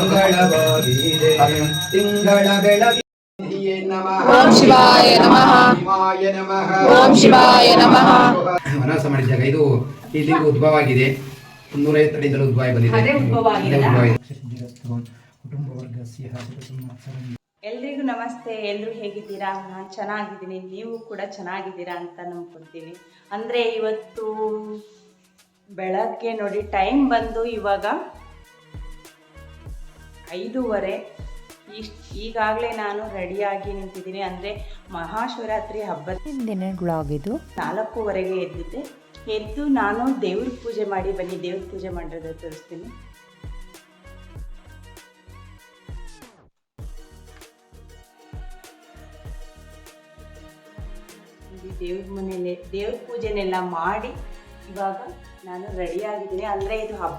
ಮಂಗಳವಾಗಿದೆ ತಿಂಗಳ ಬೆಳಗಿಗೆ ನಮಃ. ಓಂ ಶಿವಾಯ ನಮಃ. ಓಂ ಶಿವಾಯ ನಮಃ. ವನವಾಸ ಮಾಡಿದ ಜಾಗ ಇದು ಇಲ್ಲಿ ಉದ್ಭವ ಆಗಿದೆ ಮುನ್ನೂರೈವತ್ತು ಅಡಿಯಿಂದಲೂ ಉದ್ಭವ ಬಂದಿದೆ. ಕುಟುಂಬ ಆಗಿದೆ. ಎಲ್ರಿಗೂ ನಮಸ್ತೆ. ಎಲ್ಲರೂ ಹೇಗಿದ್ದೀರಾ? ನಾನು ಚೆನ್ನಾಗಿದ್ದೀನಿ. ನೀವು ಕೂಡ ಚೆನ್ನಾಗಿದ್ದೀರಾ ಅಂತ ನಂಬ್ಕೊತೀನಿ ಅಂದರೆ ಇವತ್ತು ಬೆಳಗ್ಗೆ ನೋಡಿ ಟೈಮ್ ಬಂದು ಇವಾಗ ಐದೂವರೆ. ಇಷ್ಟು ಈಗಾಗಲೇ ನಾನು ರೆಡಿಯಾಗಿ ನಿಂತಿದ್ದೀನಿ. ಅಂದರೆ ಮಹಾಶಿವರಾತ್ರಿ ಹಬ್ಬದ ಹಿಂದಿನ ಬ್ಲಾಗ್ ಇದು? ನಾಲ್ಕೂವರೆಗೆ ಎದ್ದಿದ್ದೆ ಎದ್ದು ನಾನು ದೇವ್ರ ಪೂಜೆ ಮಾಡಿ ಬನ್ನಿ. ದೇವ್ರ ಪೂಜೆ ಮಾಡಿರೋದು ತೋರಿಸ್ತೀನಿ. ದೇವ್ರ ಮನೆಯಲ್ಲೇ ದೇವ್ರ ಪೂಜೆನೆಲ್ಲ ಮಾಡಿ ಇವಾಗ ನಾನು ರೆಡಿಯಾಗಿದ್ದೀನಿ. ಅಂದರೆ ಇದು ಹಬ್ಬ.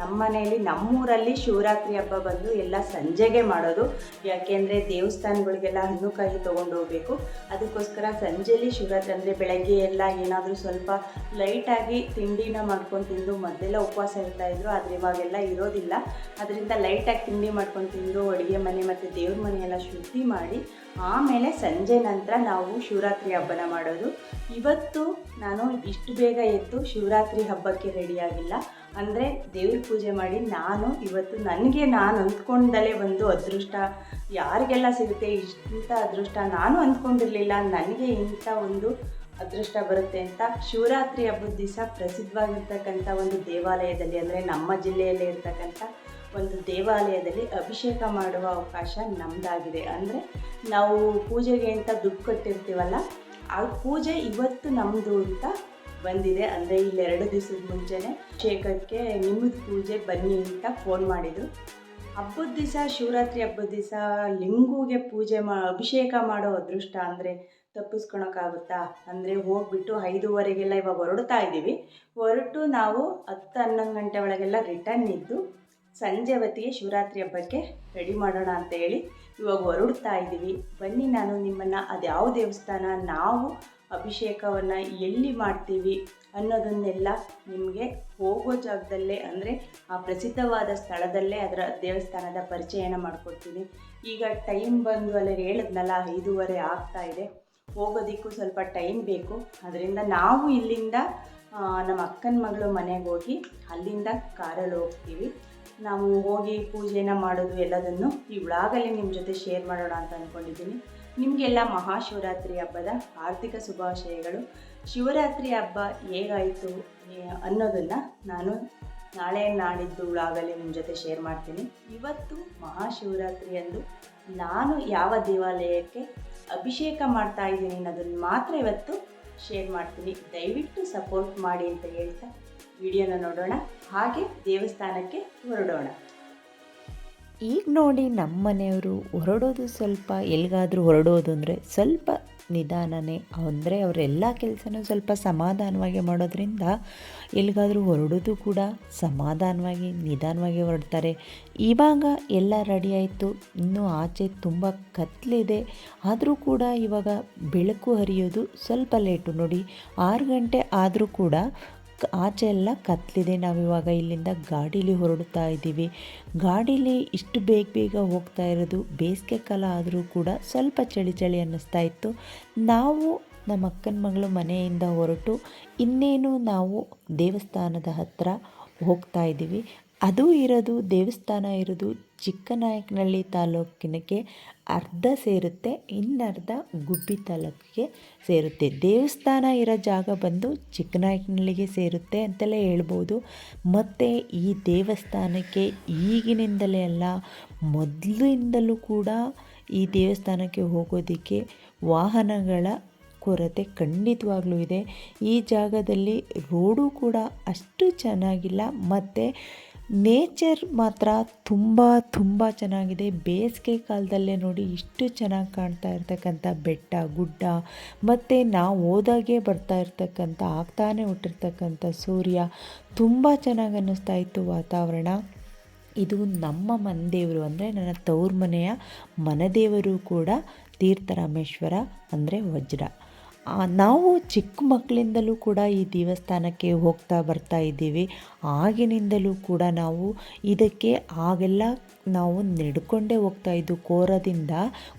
ನಮ್ಮ ಮನೆಯಲ್ಲಿ ನಮ್ಮೂರಲ್ಲಿ ಶಿವರಾತ್ರಿ ಹಬ್ಬ ಬಂದು ಎಲ್ಲ ಸಂಜೆಗೆ ಮಾಡೋದು. ಯಾಕೆಂದರೆ ದೇವಸ್ಥಾನಗಳಿಗೆಲ್ಲ ಹಣ್ಣು ಕಾಯಿ ತೊಗೊಂಡು ಹೋಗಬೇಕು. ಅದಕ್ಕೋಸ್ಕರ ಸಂಜೆಲಿ ಶಿವರಾತ್ರಿ ಅಂದರೆ ಬೆಳಗ್ಗೆ ಎಲ್ಲ ಏನಾದರೂ ಸ್ವಲ್ಪ ಲೈಟಾಗಿ ತಿಂಡಿನ ಮಾಡ್ಕೊಂಡು ತಿಂದು ಮೊದಲೆಲ್ಲ ಉಪವಾಸ ಇರ್ತಾ ಇದ್ರು, ಆದರೆ ಇವಾಗೆಲ್ಲ ಇರೋದಿಲ್ಲ. ಅದರಿಂದ ಲೈಟಾಗಿ ತಿಂಡಿ ಮಾಡ್ಕೊಂಡು ತಿಂದು ಅಡುಗೆ ಮನೆ ಮತ್ತು ದೇವ್ರ ಮನೆ ಎಲ್ಲ ಶುದ್ಧಿ ಮಾಡಿ ಆಮೇಲೆ ಸಂಜೆ ನಂತರ ನಾವು ಶಿವರಾತ್ರಿ ಹಬ್ಬನ ಮಾಡೋದು. ಇವತ್ತು ನಾನು ಇಷ್ಟು ಬೇಗ ಎದ್ದು ಶಿವರಾತ್ರಿ ಹಬ್ಬಕ್ಕೆ ರೆಡಿಯಾಗಿಲ್ಲ ಅಂದರೆ ದೇವ್ರ ಪೂಜೆ ಮಾಡಿ ನಾನು ಇವತ್ತು ನನಗೆ ನಾನು ಅಂದ್ಕೊಂಡಲೇ ಒಂದು ಅದೃಷ್ಟ. ಯಾರಿಗೆಲ್ಲ ಸಿಗುತ್ತೆ ಇಂಥ ಅದೃಷ್ಟ ನಾನು ಅಂದ್ಕೊಂಡಿರಲಿಲ್ಲ. ನನಗೆ ಇಂಥ ಒಂದು ಅದೃಷ್ಟ ಬರುತ್ತೆ ಅಂತ ಶಿವರಾತ್ರಿ ಹಬ್ಬದ ದಿವಸ ಪ್ರಸಿದ್ಧವಾಗಿರ್ತಕ್ಕಂಥ ಒಂದು ದೇವಾಲಯದಲ್ಲಿ ಅಂದರೆ ನಮ್ಮ ಜಿಲ್ಲೆಯಲ್ಲೇ ಇರ್ತಕ್ಕಂಥ ಒಂದು ದೇವಾಲಯದಲ್ಲಿ ಅಭಿಷೇಕ ಮಾಡುವ ಅವಕಾಶ ನಮ್ಮದಾಗಿದೆ ಅಂದರೆ ನಾವು ಪೂಜೆಗೆ ಅಂತ ದುಡ್ಡು ಕೊಟ್ಟಿರ್ತೀವಲ್ಲ, ಆ ಪೂಜೆ ಇವತ್ತು ನಮ್ಮದು ಅಂತ ಬಂದಿದೆ. ಅಂದರೆ ಎರಡು ದಿವಸದ ಮುಂಚೆನೆ ಅಭಿಷೇಕಕ್ಕೆ ನಿಮ್ಮದು ಪೂಜೆ ಬನ್ನಿ ಅಂತ ಫೋನ್ ಮಾಡಿದರು. ಹಬ್ಬದ ದಿವಸ, ಶಿವರಾತ್ರಿ ಹಬ್ಬದ ದಿವಸ ಲಿಂಗುಗೆ ಪೂಜೆ ಮಾ, ಅಭಿಷೇಕ ಮಾಡೋ ಅದೃಷ್ಟ ಅಂದರೆ ತಪ್ಪಿಸ್ಕೊಳಕ್ಕಾಗುತ್ತಾ? ಅಂದರೆ ಹೋಗ್ಬಿಟ್ಟು ಐದೂವರೆಗೆಲ್ಲ ಇವಾಗ ಹೊರಡ್ತಾ ಇದ್ದೀವಿ ಹೊರಟು ನಾವು ಹತ್ತು ಹನ್ನೊಂದು ಗಂಟೆ ಒಳಗೆಲ್ಲ ರಿಟರ್ನ್ ಇದ್ದು ಸಂಜೆ ಹೊತ್ತಿಗೆ ಶಿವರಾತ್ರಿ ಹಬ್ಬಕ್ಕೆ ರೆಡಿ ಮಾಡೋಣ ಅಂತ ಹೇಳಿ ಇವಾಗ ಹೊರಡ್ತಾ ಇದ್ದೀವಿ ಬನ್ನಿ ನಾನು ನಿಮ್ಮನ್ನು ಅದ್ಯಾವ ದೇವಸ್ಥಾನ, ನಾವು ಅಭಿಷೇಕವನ್ನು ಎಲ್ಲಿ ಮಾಡ್ತೀವಿ ಅನ್ನೋದನ್ನೆಲ್ಲ ನಿಮಗೆ ಹೋಗೋ ಜಾಗದಲ್ಲೇ ಅಂದರೆ ಆ ಪ್ರಸಿದ್ಧವಾದ ಸ್ಥಳದಲ್ಲೇ ಅದರ ದೇವಸ್ಥಾನದ ಪರಿಚಯನ ಮಾಡಿಕೊಡ್ತೀನಿ. ಈಗ ಟೈಮ್ ಬಂದು ಅಲ್ಲಿ ಹೇಳಿದ್ನಲ್ಲ, ಐದೂವರೆ ಆಗ್ತಾ ಇದೆ. ಹೋಗೋದಕ್ಕೂ ಸ್ವಲ್ಪ ಟೈಮ್ ಬೇಕು. ಅದರಿಂದ ನಾವು ಇಲ್ಲಿಂದ ನಮ್ಮ ಅಕ್ಕನ ಮಗಳು ಮನೆಗೆ ಹೋಗಿ ಅಲ್ಲಿಂದ ಕಾರಲ್ಲಿ ಹೋಗ್ತೀವಿ. ನಾವು ಹೋಗಿ ಪೂಜೆನ ಮಾಡೋದು ಎಲ್ಲದನ್ನು ಈ ನಿಮ್ಮ ಜೊತೆ ಶೇರ್ ಮಾಡೋಣ ಅಂತ ಅಂದ್ಕೊಂಡಿದ್ದೀನಿ ನಿಮಗೆಲ್ಲ ಮಹಾಶಿವರಾತ್ರಿ ಹಬ್ಬದ ಆರ್ಥಿಕ ಶುಭಾಶಯಗಳು. ಶಿವರಾತ್ರಿ ಹಬ್ಬ ಹೇಗಾಯಿತು ಅನ್ನೋದನ್ನು ನಾನು ನಾಳೆ ನಾಡಿದ್ದು ಉಳಾಗಲೇ ನಿಮ್ಮ ಜೊತೆ ಶೇರ್ ಮಾಡ್ತೀನಿ. ಇವತ್ತು ಮಹಾಶಿವರಾತ್ರಿಯಂದು ನಾನು ಯಾವ ದೇವಾಲಯಕ್ಕೆ ಅಭಿಷೇಕ ಮಾಡ್ತಾ ಇದ್ದೀನಿ ಅನ್ನೋದನ್ನು ಮಾತ್ರ ಇವತ್ತು ಶೇರ್ ಮಾಡ್ತೀನಿ. ದಯವಿಟ್ಟು ಸಪೋರ್ಟ್ ಮಾಡಿ ಅಂತ ಹೇಳ್ತಾ ವಿಡಿಯೋನ ನೋಡೋಣ. ಹಾಗೆ ದೇವಸ್ಥಾನಕ್ಕೆ ಹೊರಡೋಣ. ಈಗ ನೋಡಿ ನಮ್ಮ ಮನೆಯವರು ಹೊರಡೋದು ಸ್ವಲ್ಪ ಎಲ್ಲಿಗಾದರೂ ಹೊರಡೋದು ಅಂದರೆ ಸ್ವಲ್ಪ ನಿಧಾನನೇ. ಅಂದರೆ ಅವರೆಲ್ಲ ಕೆಲಸನೂ ಸ್ವಲ್ಪ ಸಮಾಧಾನವಾಗಿ ಮಾಡೋದ್ರಿಂದ ಎಲ್ಲಿಗಾದರೂ ಹೊರಡೋದು ಕೂಡ ಸಮಾಧಾನವಾಗಿ, ನಿಧಾನವಾಗಿ ಹೊರಡ್ತಾರೆ. ಇವಾಗ ಎಲ್ಲ ರೆಡಿ ಆಯಿತು. ಇನ್ನೂ ಆಚೆ ತುಂಬ ಕತ್ಲಿದೆ. ಆದರೂ ಕೂಡ ಇವಾಗ ಬೆಳಕು ಹರಿಯೋದು ಸ್ವಲ್ಪ ಲೇಟು ನೋಡಿ, ಆರು ಗಂಟೆ ಆದರೂ ಕೂಡ ಆಚೆ ಎಲ್ಲ ಕತ್ತಲಿದೆ ನಾವಿವಾಗ ಇಲ್ಲಿಂದ ಗಾಡೀಲಿ ಹೊರಡ್ತಾ ಇದ್ದೀವಿ. ಗಾಡೀಲಿ ಇಷ್ಟು ಬೇಗ ಬೇಗ ಹೋಗ್ತಾ ಇರೋದು ಬೇಸಿಗೆ ಕಾಲ ಆದರೂ ಕೂಡ ಸ್ವಲ್ಪ ಚಳಿ ಚಳಿ ಅನ್ನಿಸ್ತಾ ಇತ್ತು. ನಾವು ನಮ್ಮ ಅಕ್ಕನ ಮಗಳು ಮನೆಯಿಂದ ಹೊರಟು ಇನ್ನೇನು ನಾವು ದೇವಸ್ಥಾನದ ಹತ್ತಿರ ಹೋಗ್ತಾ ಇದ್ದೀವಿ. ಅದು ಇರೋದು ದೇವಸ್ಥಾನ ಇರೋದು ಚಿಕ್ಕನಾಯಕನಹಳ್ಳಿ ತಾಲೂಕಿನಕ್ಕೆ ಅರ್ಧ ಸೇರುತ್ತೆ, ಇನ್ನರ್ಧ ಗುಬ್ಬಿ ತಾಲೂಕಿಗೆ ಸೇರುತ್ತೆ. ದೇವಸ್ಥಾನ ಇರೋ ಜಾಗ ಬಂದು ಚಿಕ್ಕನಾಯಕನಹಳ್ಳಿಗೆ ಸೇರುತ್ತೆ ಅಂತಲೇ ಹೇಳ್ಬೋದು. ಮತ್ತು ಈ ದೇವಸ್ಥಾನಕ್ಕೆ ಈಗಿನಿಂದಲೇ ಅಲ್ಲ, ಮೊದಲಿಂದಲೂ ಕೂಡ ಈ ದೇವಸ್ಥಾನಕ್ಕೆ ಹೋಗೋದಕ್ಕೆ ವಾಹನಗಳ ಕೊರತೆ ಖಂಡಿತವಾಗ್ಲೂ ಇದೆ. ಈ ಜಾಗದಲ್ಲಿ ರೋಡು ಕೂಡ ಅಷ್ಟು ಚೆನ್ನಾಗಿಲ್ಲ, ಮತ್ತು ನೇಚರ್ ಮಾತ್ರ ತುಂಬ ತುಂಬ ಚೆನ್ನಾಗಿದೆ. ಬೇಸಿಗೆ ಕಾಲದಲ್ಲೇ ನೋಡಿ ಇಷ್ಟು ಚೆನ್ನಾಗಿ ಕಾಣ್ತಾ ಇರ್ತಕ್ಕಂಥ ಬೆಟ್ಟ, ಗುಡ್ಡ, ಮತ್ತು ನಾವು ಹೋದಾಗೆ ಬರ್ತಾ ಇರ್ತಕ್ಕಂಥ, ಆಗ್ತಾನೆ ಹುಟ್ಟಿರ್ತಕ್ಕಂಥ ಸೂರ್ಯ ತುಂಬ ಚೆನ್ನಾಗಿ ಅನ್ನಿಸ್ತಾ ಇತ್ತು ವಾತಾವರಣ. ಇದು ನಮ್ಮ ಮನದೇವರು ಅಂದರೆ ನನ್ನ ತವ್ರ ಮನೆಯ ಮನದೇವರು ಕೂಡ ತೀರ್ಥರಾಮೇಶ್ವರ ಅಂದರೆ ವಜ್ರ. ನಾವು ಚಿಕ್ಕ ಮಕ್ಕಳಿಂದಲೂ ಕೂಡ ಈ ದೇವಸ್ಥಾನಕ್ಕೆ ಹೋಗ್ತಾ ಬರ್ತಾ ಇದ್ದೀವಿ. ಆಗಿನಿಂದಲೂ ಕೂಡ ನಾವು ಇದಕ್ಕೆ ಆಗೆಲ್ಲ ನಾವು ನಡ್ಕೊಂಡೇ ಹೋಗ್ತಾ ಇದ್ದು ಕೋರದಿಂದ,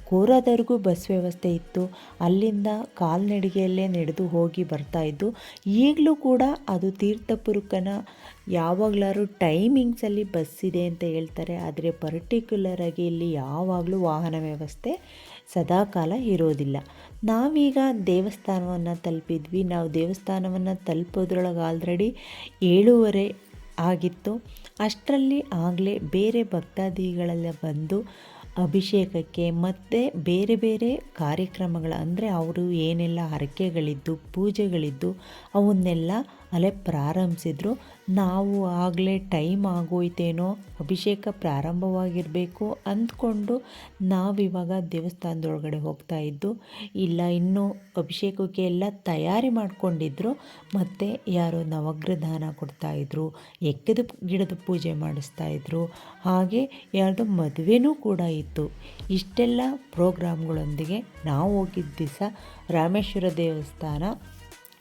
ಕೋರದವರೆಗೂ ಬಸ್ ವ್ಯವಸ್ಥೆ ಇತ್ತು. ಅಲ್ಲಿಂದ ಕಾಲ್ನಡಿಗೆಯಲ್ಲೇ ನಡೆದು ಹೋಗಿ ಬರ್ತಾ ಇದ್ದು ಈಗಲೂ ಕೂಡ ಅದು ತೀರ್ಥಪುರಕ್ಕನ ಯಾವಾಗಲಾದ್ರು ಟೈಮಿಂಗ್ಸಲ್ಲಿ ಬಸ್ ಇದೆ ಅಂತ ಹೇಳ್ತಾರೆ. ಆದರೆ ಪರ್ಟಿಕ್ಯುಲರಾಗಿ ಇಲ್ಲಿ ಯಾವಾಗಲೂ ವಾಹನ ವ್ಯವಸ್ಥೆ ಸದಾಕಾಲ ಇರೋದಿಲ್ಲ. ನಾವೀಗ ದೇವಸ್ಥಾನವನ್ನು ತಲುಪಿದ್ವಿ. ನಾವು ದೇವಸ್ಥಾನವನ್ನು ತಲುಪೋದ್ರೊಳಗೆ ಆಲ್ರೆಡಿ ಏಳೂವರೆ ಆಗಿತ್ತು. ಅಷ್ಟರಲ್ಲಿ ಆಗಲೇ ಬೇರೆ ಭಕ್ತಾದಿಗಳೆಲ್ಲ ಬಂದು ಅಭಿಷೇಕಕ್ಕೆ ಮತ್ತು ಬೇರೆ ಬೇರೆ ಕಾರ್ಯಕ್ರಮಗಳ, ಅಂದರೆ ಅವರು ಏನೆಲ್ಲ ಹರಕೆಗಳಿದ್ದು, ಪೂಜೆಗಳಿದ್ದು, ಅವನ್ನೆಲ್ಲ ಅಲ್ಲೇ ಪ್ರಾರಂಭಿಸಿದ್ರು. ನಾವು ಆಗಲೇ ಟೈಮ್ ಆಗೋಯ್ತೇನೋ, ಅಭಿಷೇಕ ಪ್ರಾರಂಭವಾಗಿರಬೇಕು ಅಂದ್ಕೊಂಡು ನಾವಿವಾಗ ದೇವಸ್ಥಾನದೊಳಗಡೆ ಹೋಗ್ತಾ ಇದ್ದು, ಇಲ್ಲ, ಇನ್ನೂ ಅಭಿಷೇಕಕ್ಕೆ ಎಲ್ಲ ತಯಾರಿ ಮಾಡಿಕೊಂಡಿದ್ರು. ಮತ್ತು ಯಾರೋ ನವಗ್ರದಾನ ಕೊಡ್ತಾಯಿದ್ರು ಎಕ್ಕದ ಗಿಡದ ಪೂಜೆ ಮಾಡಿಸ್ತಾ ಇದ್ರು. ಹಾಗೆ ಯಾರ್ದೋ ಮದುವೆನೂ ಕೂಡ ಇತ್ತು. ಇಷ್ಟೆಲ್ಲ ಪ್ರೋಗ್ರಾಮ್ಗಳೊಂದಿಗೆ ನಾವು ಹೋಗಿದ್ದ ದಿವಸ ರಾಮೇಶ್ವರ ದೇವಸ್ಥಾನ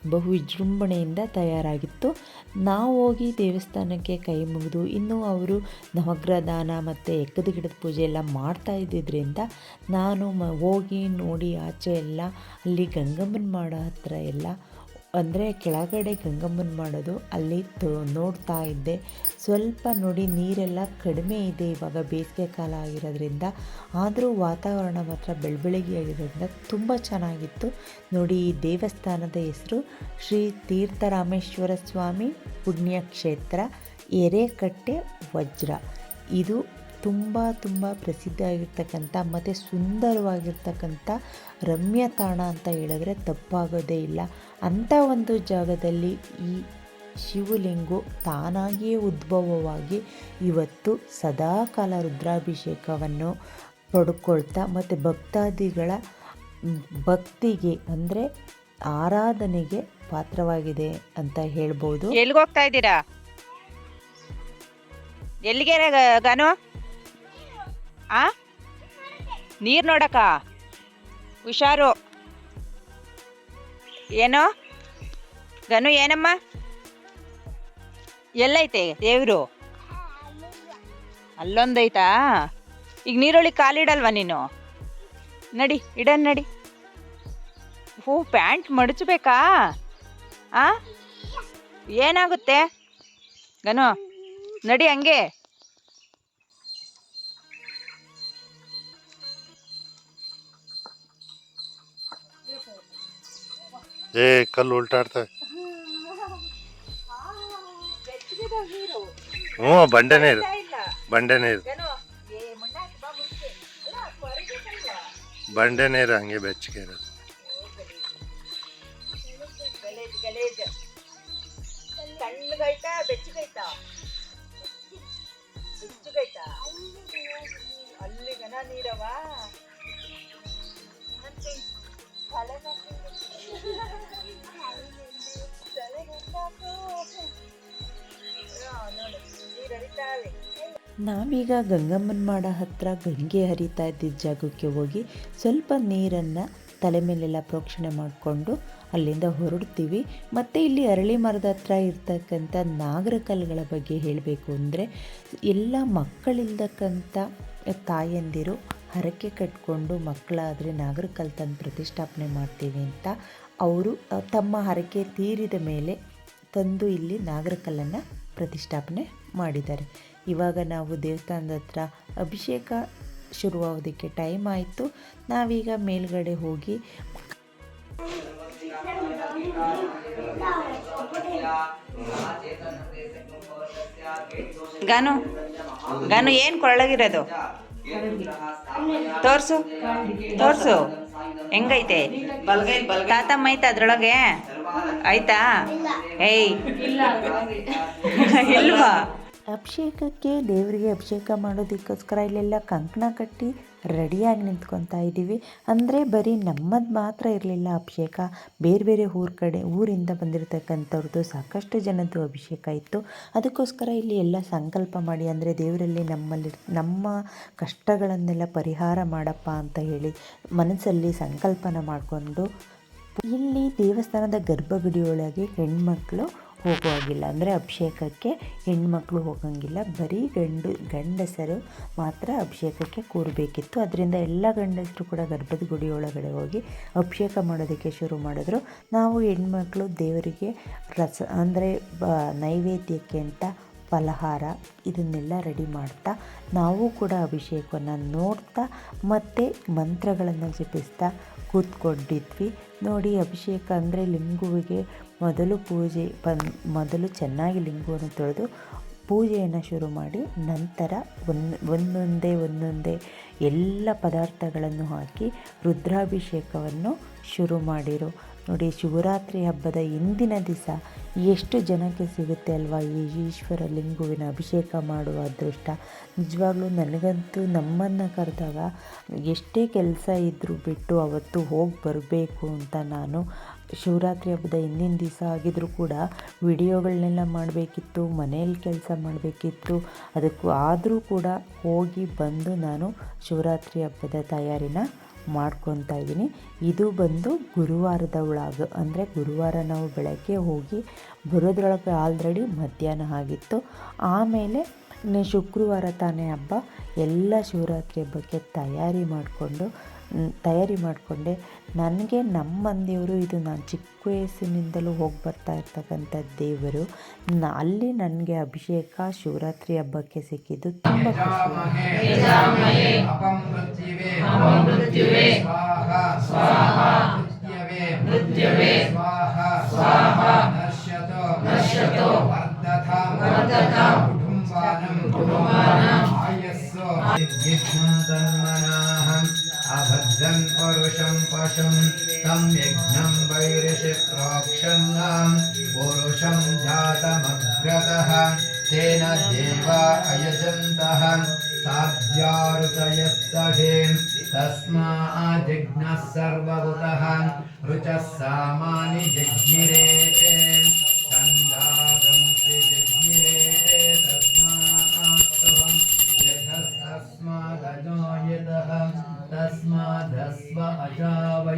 ಬಹು ವಿಜೃಂಭಣೆಯಿಂದ ತಯಾರಾಗಿತ್ತು. ನಾವು ಹೋಗಿ ದೇವಸ್ಥಾನಕ್ಕೆ ಕೈ ಮುಗಿದು, ಇನ್ನೂ ಅವರು ನವಗ್ರಹ ದಾನ ಮತ್ತು ಎಕ್ಕದ ಗಿಡದ ಪೂಜೆ ಎಲ್ಲ ಮಾಡ್ತಾ ಇದ್ದಿದ್ದರಿಂದ ನಾನು ಮ ಹೋಗಿ ನೋಡಿ ಆಚೆ ಎಲ್ಲ, ಅಲ್ಲಿ ಗಂಗಮ್ಮನ ಮಾಡೋ ಹತ್ರ ಎಲ್ಲ ಅಂದರೆ ಕೆಳಗಡೆ ಗಂಗಮ್ಮನ ಮಾಡೋದು ಅಲ್ಲಿ ನೋಡ್ತಾ ಇದ್ದೆ. ಸ್ವಲ್ಪ ನೋಡಿ ನೀರೆಲ್ಲ ಕಡಿಮೆ ಇದೆ ಇವಾಗ ಬೇಸಿಗೆ ಕಾಲ ಆಗಿರೋದ್ರಿಂದ. ಆದರೂ ವಾತಾವರಣ ಮಾತ್ರ ಬೆಳಬೆಳಗ್ಗೆ ಆಗಿರೋದ್ರಿಂದ ತುಂಬ ಚೆನ್ನಾಗಿತ್ತು. ನೋಡಿ ಈ ದೇವಸ್ಥಾನದ ಹೆಸರು ಶ್ರೀ ತೀರ್ಥರಾಮೇಶ್ವರ ಸ್ವಾಮಿ ಪುಣ್ಯಕ್ಷೇತ್ರ ಎರೆಕಟ್ಟೆ, ವಜ್ರ. ಇದು ತುಂಬ ತುಂಬ ಪ್ರಸಿದ್ಧ ಆಗಿರ್ತಕ್ಕಂಥ ಮತ್ತು ಸುಂದರವಾಗಿರ್ತಕ್ಕಂಥ ರಮ್ಯ ತಾಣ ಅಂತ ಹೇಳಿದ್ರೆ ತಪ್ಪಾಗೋದೇ ಇಲ್ಲ. ಅಂಥ ಒಂದು ಜಾಗದಲ್ಲಿ ಈ ಶಿವಲಿಂಗು ತಾನಾಗಿಯೇ ಉದ್ಭವವಾಗಿ ಇವತ್ತು ಸದಾಕಾಲ ರುದ್ರಾಭಿಷೇಕವನ್ನು ಪಡ್ಕೊಳ್ತಾ ಮತ್ತು ಭಕ್ತಾದಿಗಳ ಭಕ್ತಿಗೆ ಅಂದರೆ ಆರಾಧನೆಗೆ ಪಾತ್ರವಾಗಿದೆ ಅಂತ ಹೇಳ್ಬೋದು. ಎಲ್ಲಿಗೆ ಹೋಗ್ತಾ ಇದ್ದೀರಾ? ಎಲ್ಲಿಗೆ ಗನು? ಆ? ನೀರು ನೋಡಕ ಹುಷಾರು. ಏನು? ಗನು ಏನಮ್ಮ? ಎಲ್ಲೈತೆ ದೇವರು? ಅಲ್ಲೊಂದೈತಾ? ಈಗ ನೀರೊಳಗೆ ಕಾಲಿಡಲ್ವಾ ನೀನು? ನಡಿ, ಇಡನ್ ನಡಿ. ಹೂ, ಪ್ಯಾಂಟ್ ಮಡಚಬೇಕಾ? ಆ? ಏನಾಗುತ್ತೆ? ಗನು, ನಡಿ ಹಂಗೆ. ಏ, ಕಲ್ಲು ಉಲ್ಟಾಡ್ತವೆ ಹ್ಞೂ, ಬಂಡೆನೇ ಇದು. ಬಂಡೆನೇ ಇದು. ಬಂಡೆನೇ ಇರೋ ಹಂಗೆ ಬೆಚ್ಚಗೆ ಇರೋದು. ಅಲ್ಲಿಗನ ನೀರವಾ? ನಾವೀಗ ಗಂಗಮ್ಮನ ಮಾಡ ಹತ್ರ ಗಂಗೆ ಹರಿತಾ ಇದ್ದಿದ್ದ ಜಾಗಕ್ಕೆ ಹೋಗಿ ಸ್ವಲ್ಪ ನೀರನ್ನು ತಲೆ ಮೇಲೆಲ್ಲ ಪ್ರೋಕ್ಷಣೆ ಮಾಡಿಕೊಂಡು ಅಲ್ಲಿಂದ ಹೊರಡ್ತೀವಿ. ಮತ್ತು ಇಲ್ಲಿ ಅರಳಿ ಮರದ ಹತ್ರ ಇರ್ತಕ್ಕಂಥ ನಾಗರಕಲ್ಗಳ ಬಗ್ಗೆ ಹೇಳಬೇಕು ಅಂದರೆ ಎಲ್ಲ ಮಕ್ಕಳಿಲ್ದಕ್ಕಂಥ ತಾಯಂದಿರು ಹರಕೆ ಕಟ್ಕೊಂಡು ಮಕ್ಕಳಾದರೆ ನಾಗರಕಲ್ ತಂದು ಪ್ರತಿಷ್ಠಾಪನೆ ಮಾಡ್ತೀವಿ ಅಂತ ಅವರು ತಮ್ಮ ಹರಕೆ ತೀರಿದ ಮೇಲೆ ತಂದು ಇಲ್ಲಿ ನಾಗರಕಲ್ಲನ್ನು ಪ್ರತಿಷ್ಠಾಪನೆ ಮಾಡಿದ್ದಾರೆ. ಇವಾಗ ನಾವು ದೇವಸ್ಥಾನದ ಹತ್ರ ಅಭಿಷೇಕ ಶುರುವಾಗೋದಕ್ಕೆ ಟೈಮ್ ಆಯಿತು. ನಾವೀಗ ಮೇಲ್ಗಡೆ ಹೋಗಿ ಗಾನು ಗಾನು ಏನು ಕೊರಳಗಿರೋದು ತೋರ್ಸು. ತೋರ್ಸು. ಹೆಂಗೈತೆ? ತಾತಮ್ಮ ಐತ ಅದ್ರೊಳಗೆ? ಆಯ್ತಾ? ಏಯ್. ಇಲ್ವಾ? ಅಭಿಷೇಕಕ್ಕೆ ದೇವರಿಗೆ ಅಭಿಷೇಕ ಮಾಡೋದಕ್ಕೋಸ್ಕರ ಇಲ್ಲೆಲ್ಲ ಕಂಕಣ ಕಟ್ಟಿ ರೆಡಿಯಾಗಿ ನಿಂತ್ಕೊತಾ ಇದ್ದೀವಿ. ಅಂದರೆ ಬರೀ ನಮ್ಮದು ಮಾತ್ರ ಇರಲಿಲ್ಲ ಅಭಿಷೇಕ. ಬೇರೆ ಬೇರೆ ಊರ ಕಡೆ, ಊರಿಂದ ಬಂದಿರತಕ್ಕಂಥವ್ರದ್ದು ಸಾಕಷ್ಟು ಜನದ್ದು ಅಭಿಷೇಕ ಇತ್ತು. ಅದಕ್ಕೋಸ್ಕರ ಇಲ್ಲಿ ಎಲ್ಲ ಸಂಕಲ್ಪ ಮಾಡಿ, ಅಂದರೆ ದೇವರಲ್ಲಿ ನಮ್ಮಲ್ಲಿ, ನಮ್ಮ ಕಷ್ಟಗಳನ್ನೆಲ್ಲ ಪರಿಹಾರ ಮಾಡಪ್ಪ ಅಂತ ಹೇಳಿ ಮನಸ್ಸಲ್ಲಿ ಸಂಕಲ್ಪನ ಮಾಡಿಕೊಂಡು, ಇಲ್ಲಿ ದೇವಸ್ಥಾನದ ಗರ್ಭಗುಡಿಯೊಳಗೆ ಹೆಣ್ಮಕ್ಳು ಹೋಗುವಾಗಿಲ್ಲ. ಅಂದರೆ ಅಭಿಷೇಕಕ್ಕೆ ಹೆಣ್ಮಕ್ಳು ಹೋಗಂಗಿಲ್ಲ. ಬರೀ ಗಂಡು, ಗಂಡಸರು ಮಾತ್ರ ಅಭಿಷೇಕಕ್ಕೆ ಕೂರಬೇಕಿತ್ತು. ಅದರಿಂದ ಎಲ್ಲ ಗಂಡಸರು ಕೂಡ ಗರ್ಭದ ಗುಡಿ ಒಳಗಡೆ ಹೋಗಿ ಅಭಿಷೇಕ ಮಾಡೋದಕ್ಕೆ ಶುರು ಮಾಡಿದ್ರು. ನಾವು ಹೆಣ್ಮಕ್ಳು ದೇವರಿಗೆ ರಸ, ಅಂದರೆ ನೈವೇದ್ಯಕ್ಕೆ ಅಂತ ಫಲಹಾರ ಇದನ್ನೆಲ್ಲ ರೆಡಿ ಮಾಡ್ತಾ, ನಾವು ಕೂಡ ಅಭಿಷೇಕವನ್ನು ನೋಡ್ತಾ, ಮತ್ತು ಮಂತ್ರಗಳನ್ನು ಜಪಿಸ್ತಾ ಕೂತ್ಕೊಂಡಿದ್ವಿ. ನೋಡಿ, ಅಭಿಷೇಕ ಅಂದರೆ ಲಿಂಗುವಿಗೆ ಮೊದಲು ಪೂಜೆ ಮೊದಲು ಚೆನ್ನಾಗಿ ಲಿಂಗವನ್ನು ತೊಳೆದು ಪೂಜೆಯನ್ನು ಶುರು ಮಾಡಿ ನಂತರ ಒಂದು, ಒಂದೊಂದೇ ಒಂದೊಂದೇ ಎಲ್ಲ ಪದಾರ್ಥಗಳನ್ನು ಹಾಕಿ ರುದ್ರಾಭಿಷೇಕವನ್ನು ಶುರು ಮಾಡಿರು. ನೋಡಿ, ಶಿವರಾತ್ರಿ ಹಬ್ಬದ ಇಂದಿನ ದಿವಸ ಎಷ್ಟು ಜನಕ್ಕೆ ಸಿಗುತ್ತೆ ಅಲ್ವಾ ಈ ಈಶ್ವರ ಲಿಂಗುವಿನ ಅಭಿಷೇಕ ಮಾಡುವ ಅದೃಷ್ಟ? ನಿಜವಾಗ್ಲೂ ನನಗಂತೂ ನಮ್ಮನ್ನು ಕರೆದಾಗ ಎಷ್ಟೇ ಕೆಲಸ ಇದ್ದರೂ ಬಿಟ್ಟು ಅವತ್ತು ಹೋಗಿ ಬರಬೇಕು ಅಂತ ನಾನು ಶಿವರಾತ್ರಿ ಹಬ್ಬದ ಹಿಂದಿನ ದಿವಸ ಆಗಿದ್ರೂ ಕೂಡ ವಿಡಿಯೋಗಳನ್ನೆಲ್ಲ ಮಾಡಬೇಕಿತ್ತು, ಮನೆಯಲ್ಲಿ ಕೆಲಸ ಮಾಡಬೇಕಿತ್ತು. ಅದಕ್ಕೂ ಆದರೂ ಕೂಡ ಹೋಗಿ ಬಂದು ನಾನು ಶಿವರಾತ್ರಿ ಹಬ್ಬದ ತಯಾರಿನ ಮಾಡ್ಕೊತಾ ಇದ್ದೀನಿ. ಇದು ಬಂದು ಗುರುವಾರದ ಒಳಗ ಅಂದರೆ ಗುರುವಾರ ನಾವು ಬೆಳಗ್ಗೆ ಹೋಗಿ ಬರೋದ್ರೊಳಗೆ ಆಲ್ರೆಡಿ ಮಧ್ಯಾಹ್ನ ಆಗಿತ್ತು. ಆಮೇಲೆ ಶುಕ್ರವಾರ ತಾನೇ ಹಬ್ಬ, ಎಲ್ಲ ಶಿವರಾತ್ರಿ ಹಬ್ಬಕ್ಕೆ ತಯಾರಿ ಮಾಡಿಕೊಂಡು ತಯಾರಿ ಮಾಡಿಕೊಂಡೆ. ನನಗೆ ನಮ್ಮ ಮಂದಿಯವರು ಇದು ನಾನು ಚಿಕ್ಕ ವಯಸ್ಸಿನಿಂದಲೂ ಹೋಗಿ ಬರ್ತಾ ಇರ್ತಕ್ಕಂಥ ದೇವರು. ನ ಅಲ್ಲಿ ನನಗೆ ಅಭಿಷೇಕ ಶಿವರಾತ್ರಿ ಹಬ್ಬಕ್ಕೆ ಸಿಕ್ಕಿದ್ದು ತುಂಬ ಖುಷಿ. ಕುಟುಂಬಾನಂ ಆಯಸ್ಸು अभद्रं पुरुषं पशुं तं यज्ञं वैरिषि प्रोक्षन्नां पुरुषं जातमग्रतः, तेन देवा अयजन्तः, साध्यारुतयस्तभे तस्माजिज्ञः सर्वभूतः, रुचः सामानि जज्ञिरे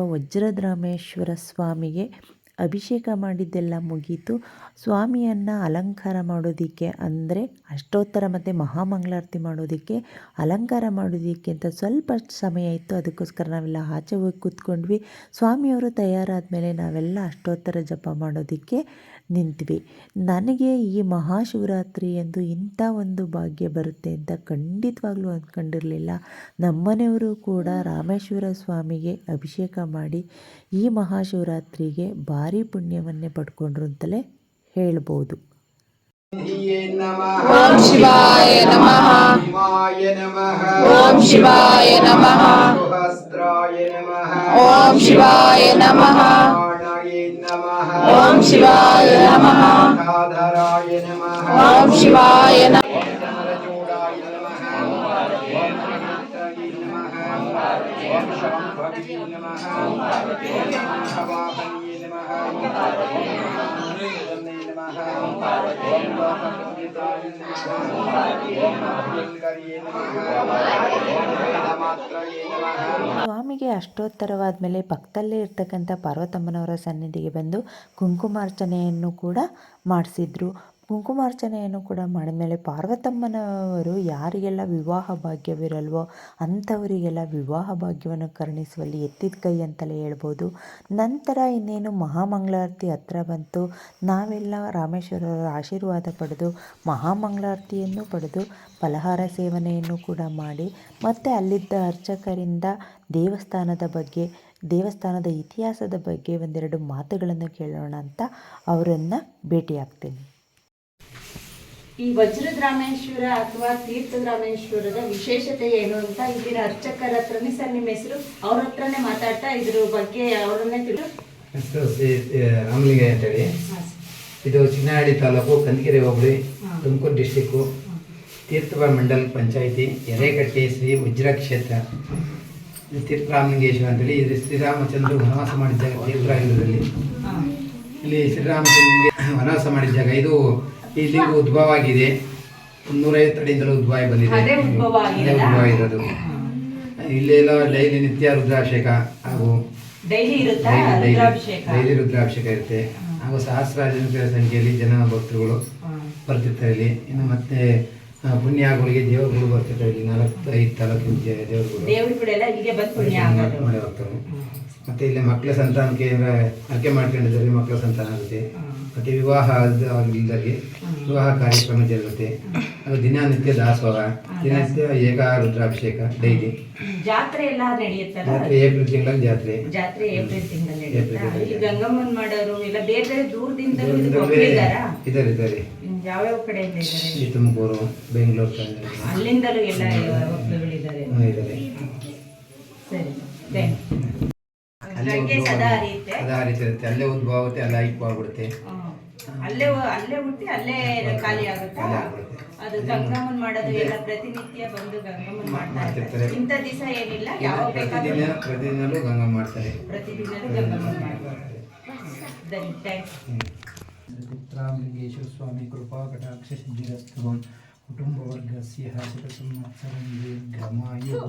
ಅಥವಾ ಸ್ವಾಮಿಗೆ ಅಭಿಷೇಕ ಮಾಡಿದ್ದೆಲ್ಲ ಮುಗೀತು. ಸ್ವಾಮಿಯನ್ನು ಅಲಂಕಾರ ಮಾಡೋದಕ್ಕೆ ಅಂದರೆ ಅಷ್ಟೋತ್ತರ ಮತ್ತು ಮಹಾಮಂಗಳಾರತಿ ಮಾಡೋದಕ್ಕೆ ಅಲಂಕಾರ ಮಾಡೋದಕ್ಕೆ ಅಂತ ಸ್ವಲ್ಪ ಸಮಯ ಇತ್ತು. ಅದಕ್ಕೋಸ್ಕರ ನಾವೆಲ್ಲ ಆಚೆ ಹೋಗಿ ಕೂತ್ಕೊಂಡ್ವಿ. ಸ್ವಾಮಿಯವರು ತಯಾರಾದ ಮೇಲೆ ನಾವೆಲ್ಲ ಅಷ್ಟೋತ್ತರ ಜಪ ಮಾಡೋದಕ್ಕೆ ನಿಂತ್ವಿ. ನನಗೆ ಈ ಮಹಾಶಿವರಾತ್ರಿ ಎಂದು ಇಂಥ ಒಂದು ಭಾಗ್ಯ ಬರುತ್ತೆ ಅಂತ ಖಂಡಿತವಾಗ್ಲೂ ಅಂದ್ಕೊಂಡಿರಲಿಲ್ಲ. ನಮ್ಮನೆಯವರು ಕೂಡ ರಾಮೇಶ್ವರ ಸ್ವಾಮಿಗೆ ಅಭಿಷೇಕ ಮಾಡಿ ಈ ಮಹಾಶಿವರಾತ್ರಿಗೆ ಭಾರಿ ಪುಣ್ಯವನ್ನೇ ಪಡ್ಕೊಂಡ್ರು ಅಂತಲೇ ಹೇಳ್ಬೋದು. ಓಂ ಶಿವಾಯ ನಮಃ. ಶಿವಾಯ ಓಂ ಶಿವಾಯ ನಮಃ. ಪ್ರಾಣಾಯ ನಮಃ ಓಂ ಶಿವಾಯ ನಮಃ ಧಾಧರಾಯ ನಮಃ ಓಂ ಶಿವಾಯ ನಮಃ ಚಮರಚೂಡಾಯ ನಮಃ ಓಂ ಅನಂತಾಯ ನಮಃ ಓಂ ಶಾಂಭವಿ ನಮಃ ಓಂ ಹವಾಹನಿಯೇ ನಮಃ ಓಂ ಮಹಾನಂದನೇ ಸ್ವಾಮಿಗೆ ಅಷ್ಟೋತ್ತರವಾದ ಮೇಲೆ ಪಕ್ಕದಲ್ಲೇ ಇರ್ತಕ್ಕಂಥ ಪಾರ್ವತಮ್ಮನವರ ಸನ್ನಿಧಿಗೆ ಬಂದು ಕುಂಕುಮಾರ್ಚನೆಯನ್ನು ಕೂಡ ಮಾಡಿಸಿದ್ರು. ಕುಂಕುಮಾರ್ಚನೆಯನ್ನು ಕೂಡ ಮಾಡಿದ್ಮೇಲೆ ಪಾರ್ವತಮ್ಮನವರು ಯಾರಿಗೆಲ್ಲ ವಿವಾಹ ಭಾಗ್ಯವಿರಲ್ವೋ ಅಂಥವರಿಗೆಲ್ಲ ವಿವಾಹ ಭಾಗ್ಯವನ್ನು ಕರುಣಿಸುವಲ್ಲಿ ಎತ್ತಿದ ಕೈ ಅಂತಲೇ ಹೇಳ್ಬೋದು. ನಂತರ ಇನ್ನೇನು ಮಹಾಮಂಗಳಾರತಿ ಹತ್ರ ಬಂತು. ನಾವೆಲ್ಲ ರಾಮೇಶ್ವರರ ಆಶೀರ್ವಾದ ಪಡೆದು ಮಹಾಮಂಗಳಾರತಿಯನ್ನು ಪಡೆದು ಫಲಹಾರ ಸೇವನೆಯನ್ನು ಕೂಡ ಮಾಡಿ ಮತ್ತು ಅಲ್ಲಿದ್ದ ಅರ್ಚಕರಿಂದ ದೇವಸ್ಥಾನದ ಬಗ್ಗೆ, ದೇವಸ್ಥಾನದ ಇತಿಹಾಸದ ಬಗ್ಗೆ ಒಂದೆರಡು ಮಾತುಗಳನ್ನು ಕೇಳೋಣ ಅಂತ ಅವರನ್ನು ಭೇಟಿಯಾಗ್ತೀನಿ. ಈ ವಜ್ರದ ರಾಮೇಶ್ವರ ಅಥವಾ ತೀರ್ಥದ ರಾಮೇಶ್ವರದ ವಿಶೇಷತೆ ಏನು ಅಂತ ಇಲ್ಲಿನ ಅರ್ಚಕರ ಹತ್ರನೇ ಸರ್ ನಿಮ್ಮ ಹೆಸರು? ಅವ್ರ ಹತ್ರನೇ ಮಾತಾಡ್ತಾ ಇದ್ರ ಬಗ್ಗೆ ಅವರನ್ನೇ ತಿಳು ಹೆಸರು ಶ್ರೀ ರಾಮಲಿಂಗ ಅಂತೇಳಿ. ಇದು ಚಿನ್ನಹಳ್ಳಿ ತಾಲೂಕು ಕಂದಕೆರೆ ಹೋಬಳಿ ತುಮಕೂರು ಡಿಸ್ಟಿಕ್ಕು. ತೀರ್ಥ ಮಂಡಲ್ ಪಂಚಾಯಿತಿ ಎರೆಕಟ್ಟೆ ಶ್ರೀ ವಜ್ರ ಕ್ಷೇತ್ರ. ಇದು ತೀರ್ಥರಾಮಲಿಂಗೇಶ್ವರ ಅಂತೇಳಿ. ಇದು ಶ್ರೀರಾಮಚಂದ್ರ ವನವಾಸ ಮಾಡಿದ ಜಾಗ ತೀರ್ಥರಾಗಿರೋದ್ರಲ್ಲಿ ಇಲ್ಲಿ ಶ್ರೀರಾಮಚಂದ್ರ ವನವಾಸ ಮಾಡಿದ ಜಾಗ. ಇದು ಇಲ್ಲಿಗೂ ಉದ್ಭವ ಆಗಿದೆ ನೂರೈವತ್ತು ಅಡಿಯಿಂದಲೂ ಉದ್ಭವ ಬಂದಿದೆ. ಅದೇ ಉದ್ಭವ ಇರೋದು ಉದ್ಭವ ಆಗಿರೋದು ಇಲ್ಲೆಲ್ಲ ಡೈಲಿ ನಿತ್ಯ ರುದ್ರಾಭಿಷೇಕ ಹಾಗೂ ಡೈಲಿ ಇರುತ್ತಾ? ಡೈಲಿ ಡೈಲಿ ರುದ್ರಾಭಿಷೇಕ? ಡೈಲಿ ರುದ್ರಾಭಿಷೇಕ ಇರುತ್ತೆ. ಹಾಗೂ ಸಹಸ್ರಾರು ಜನರ ಸಂಖ್ಯೆಯಲ್ಲಿ ಜನ ಭಕ್ತರುಗಳು ಬರ್ತಿರ್ತಾರೆ ಇಲ್ಲಿ. ಇನ್ನು ಮತ್ತೆ ಆ, ಪುಣ್ಯಗಳಿಗೆ ದೇವರುಗಳು ಬರ್ತಿರ್ತಾರೆ ಇಲ್ಲಿ. ನಾಲ್ಕು ಐದು ತಾಲೂಕಿನ ಜ- ದೇವರುಗಳು ದೇವರುಗಳೆಲ್ಲ ಇಲ್ಲಿಗೆ ಬಂದು ಪುಣ್ಯ ಆಗೋದು. ಮಾಡಿ ಹೋಗ್ತಾರೆ ಮತ್ತೆ ಇಲ್ಲಿ ಮಕ್ಕಳ ಸಂತಾನಕ್ಕೆ ಏನಾರ ಅಡಿಕೆ ಮಾಡ್ಕೊಂಡಿದ್ದಾರೆ ಮಕ್ಕಳ ಸಂತಾನ ಆಗುತ್ತೆ. ಮತ್ತೆ ವಿವಾಹ ಆಗಿಲ್ಲದಾಗೆ ವಿವಾಹ ಕಾರ್ಯಕ್ರಮ ಜರುಗುತ್ತೆ. ಅದು ದಿನನಿತ್ಯ ದಾಸೋಹ ದಿನನಿತ್ಯ ಏಕ ರುದ್ರಾಭಿಷೇಕ ಡೈಲಿ. ಜಾತ್ರೆ ಎಲ್ಲ ನಡೆಯುತ್ತಲ್ಲ? ಜಾತ್ರೆ ಏಪ್ರಿಲ್ ತಿಂಗಳಲ್ಲಿ ಜಾತ್ರೆ. ಜಾತ್ರೆ ಏಪ್ರಿಲ್ ತಿಂಗಳಲ್ಲಿ ನಡೆಯುತ್ತಾ ಗಂಗಮ್ಮನ್ ಮಾಡೋರು ಇಲ್ಲ ಬೇರೆ ಬೇರೆ ದೂರದಿಂದಲೇ ಇದ್ದಾರೆ ಇದ್ದಾರೆ. ಹ್ಮ್, ಯಾವ್ಯಾವ ಕಡೆ ಇದ್ದಾರೆ? ತುಮಕೂರು ಬೆಂಗಳೂರು ಅಲ್ಲಿಂದಲೂ ಎಲ್ಲ ಇದ್ದಾರೆ. ಸರಿ ಥ್ಯಾಂಕ್ ಅಲ್ಲೇ ಗಂಗೆ ಸದಾ ಹರಿಯುತ್ತೆ. ಸದಾ ಹರಿತಿರುತ್ತೆ ಅಲ್ಲೇ ಉದ್ಭವ ಆಗುತ್ತೆ ಅಲ್ಲೇ ಅಲ್ಲೇ ಅಲ್ಲೇ ಹುಟ್ಟಿ ಅಲ್ಲೇ ಖಾಲಿ ಆಗುತ್ತಾ? ಅದು ಗಂಗಮ್ಮನ್ ಮಾಡೋದು ಎಲ್ಲ ಪ್ರತಿನಿತ್ಯ ಬಂದು ಗಂಗಮ್ಮನ್ ಮಾಡ್ತಾರೆ. ಇಂಥ ದಿವಸ ಏನಿಲ್ಲ ಯಾವ ಬೇಕಾದ್ರೂ ಪ್ರತಿದಿನ ಪ್ರತಿದಿನಲೂ ಗಂಗಾ ಮಾಡ್ತಾರೆ. ಪ್ರತಿದಿನ ಗಂಗಮ್ಮನ್ ಮಾಡ್ತಾರೆ. ಸ್ವಾಮಿ ಕೃಪಾ ಕಟಾಕ್ಷ ಸಿದ್ಧಿರಸ್ತು ಕುಟುಂಬವರ್ಗಸ್ಯ ಸಂವತ್ಸರ ಸಂವತ್ಸರಂ ದೀರ್ಘಮಾಯು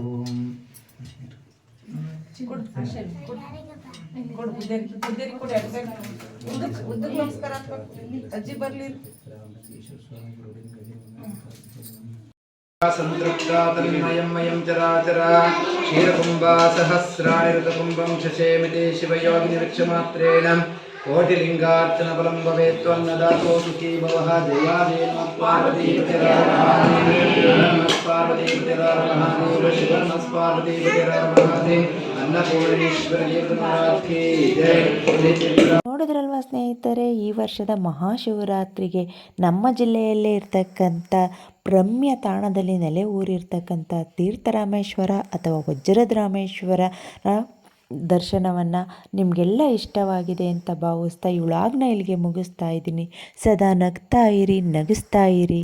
ಸಂತೃಪ್ತಾತನ್ಮಯಂ ಚರಾಚರ ಕ್ಷೀರಕುಂಭಾ ಸಹಸ್ರಾಣಿ ಋತಕುಂಭಂ ಶಶೇಮಿತಿ ಶಿವಯೋಗಿನಿ ವೃಕ್ಷಮಾತ್ರೇಣ ಕೋಟಿಲಿಂಗಾರ್ಚನ ಫಲಂ ಭವೇತ್ ತ್ವನ್ನದಾತೋ ಸುಖೀ ನೋಡಿದ್ರಲ್ವ ಸ್ನೇಹಿತರೆ, ಈ ವರ್ಷದ ಮಹಾಶಿವರಾತ್ರಿಗೆ ನಮ್ಮ ಜಿಲ್ಲೆಯಲ್ಲೇ ಇರ್ತಕ್ಕಂಥ ಪ್ರಮ್ಯ ತಾಣದಲ್ಲಿ ನೆಲೆ ಊರಿರ್ತಕ್ಕಂಥ ತೀರ್ಥರಾಮೇಶ್ವರ ಅಥವಾ ವಜ್ರದ ರಾಮೇಶ್ವರ ದರ್ಶನವನ್ನು ನಿಮಗೆಲ್ಲ ಇಷ್ಟವಾಗಿದೆ ಅಂತ ಭಾವಿಸ್ತಾ ಇವಳಾಗ್ನ ಇಲ್ಲಿಗೆ ಮುಗಿಸ್ತಾ ಇದ್ದೀನಿ. ಸದಾ ನಗ್ತಾ ಇರಿ, ನಗಿಸ್ತಾ ಇರಿ.